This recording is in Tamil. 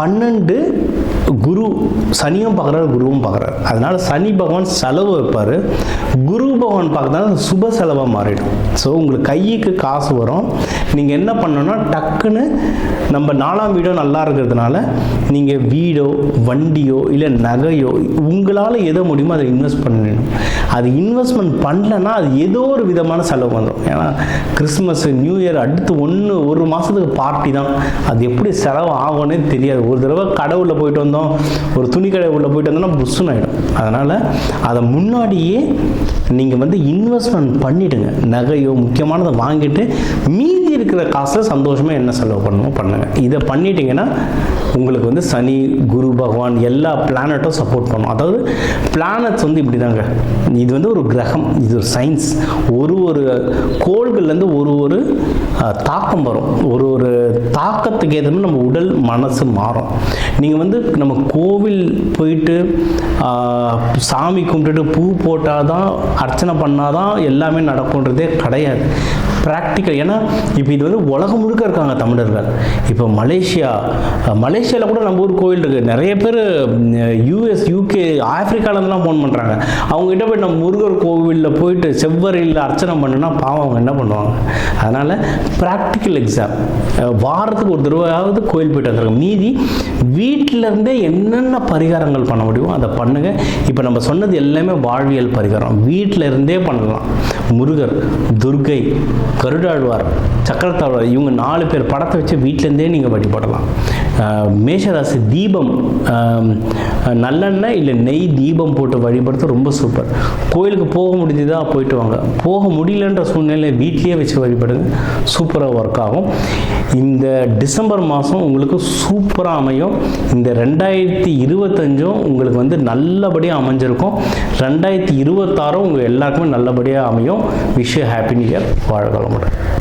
பன்னெண்டு குரு சனியும் பார்க்குறாரு குருவும் பார்க்குறாரு. அதனால் சனி பகவான் செலவு வைப்பார். குரு பகவான் பார்க்கறதால சுப செலவாக மாறிடும். ஸோ உங்களுக்கு கைக்கு காசு வரும். நீங்கள் என்ன பண்ணணும்னா டக்குன்னு நம்ம நாலாம் வீடோ நல்லா இருக்கிறதுனால நீங்கள் வீடோ வண்டியோ இல்லை நகையோ உங்களால் எதை முடியுமோ அதை இன்வெஸ்ட் பண்ணிடணும் அது இன்வெஸ்ட்மெண்ட் பண்ணலன்னா அது ஏதோ ஒரு விதமான செலவு வந்துடும் ஏன்னா கிறிஸ்மஸ் நியூ இயர் அடுத்து ஒன்று ஒரு மாதத்துக்கு பார்ட்டி தான். அது எப்படி செலவு ஆகும்னே தெரியாது. ஒரு தடவை கடவுளில் போயிட்டு வந்து வந்தோம் ஒரு துணி கடை உள்ள போயிட்டு வந்தோம்னா புஷ்ஷுன்னு ஆகிடும் அதனால் அதை முன்னாடியே நீங்கள் வந்து இன்வெஸ்ட்மெண்ட் பண்ணிவிடுங்க நகையோ முக்கியமானதை வாங்கிட்டு மீதி இருக்கிற காசை சந்தோஷமாக என்ன செலவு பண்ணணுமோ பண்ணுங்க. இதை பண்ணிட்டீங்கன்னா உங்களுக்கு வந்து சனி குரு பகவான் எல்லா பிளானட்டும் சப்போர்ட் பண்ணும். அதாவது பிளானட்ஸ் வந்து இப்படி தாங்க இது வந்து ஒரு கிரகம் இது ஒரு சயின்ஸ் ஒரு ஒரு கோள்கள்லேருந்து ஒரு ஒரு தாக்கம் வரும். ஒரு ஒரு தாக்கத்துக்கு ஏற்ற நம்ம உடல் மனசு மாறும். நீங்கள் வந்து நம்ம கோவில் போயிட்டு சாமி கும்பிட்டுட்டு பூ போட்டால் தான் அர்ச்சனை பண்ணால் தான் எல்லாமே நடக்கும்ன்றதே கிடையாது. ப்ராக்டிக்கல் ஏன்னா இப்போ இது வந்து உலகம் முழுக்க இருக்காங்க தமிழர்கள். இப்போ மலேசியா மலேசியாவில் கூட நம்ம ஊர் கோயில் இருக்குது நிறைய பேர் யூஎஸ் யூகே ஆப்பிரிக்காவிலேருந்துலாம் ஃபோன் பண்ணுறாங்க அவங்ககிட்ட போய் நம்ம முருகர் கோவிலில் போயிட்டு செவ்வரையில் அர்ச்சனை பண்ணுனா பாவம் அவங்க என்ன பண்ணுவாங்க? அதனால் ப்ராக்டிக்கல் எக்ஸாம் வாரத்துக்கு ஒரு தடவையாவது கோயில் போயிட்டு வந்துருங்க. மீதி வீட்டிலேருந்தே என்னென்ன பரிகாரங்கள் பண்ண முடியுமோ அதை பண்ணுங்கள் இப்போ நம்ம சொன்னது எல்லாமே வாழ்வியல் பரிகாரம். வீட்டில் இருந்தே பண்ணலாம். முருகர் துர்கை கருடாழ்வார் சக்கரத்தாழ்வார் இவங்க நாலு பேர் படத்தை வச்சு வீட்டிலேருந்தே நீங்கள் வழிபடலாம் மேஷராசி தீபம் நல்லெண்ணெய் இல்லை நெய் தீபம் போட்டு வழிபடுறது ரொம்ப சூப்பர் கோயிலுக்கு போக முடிஞ்சுதா போயிட்டு வாங்க. போக முடியலன்ற சூழ்நிலையில் வீட்லேயே வச்சு வழிபடுங்க. சூப்பராக ஒர்க் ஆகும். இந்த டிசம்பர் மாதம் உங்களுக்கு சூப்பராக அமையும். இந்த ரெண்டாயிரத்தி இருபத்தஞ்சும் உங்களுக்கு வந்து நல்லபடியாக அமைஞ்சிருக்கும். ரெண்டாயிரத்தி இருபத்தாறும் உங்கள் எல்லாருக்குமே நல்லபடியாக அமையும். விஷ் ஹாப்பி நியூ இயர் வாழ்க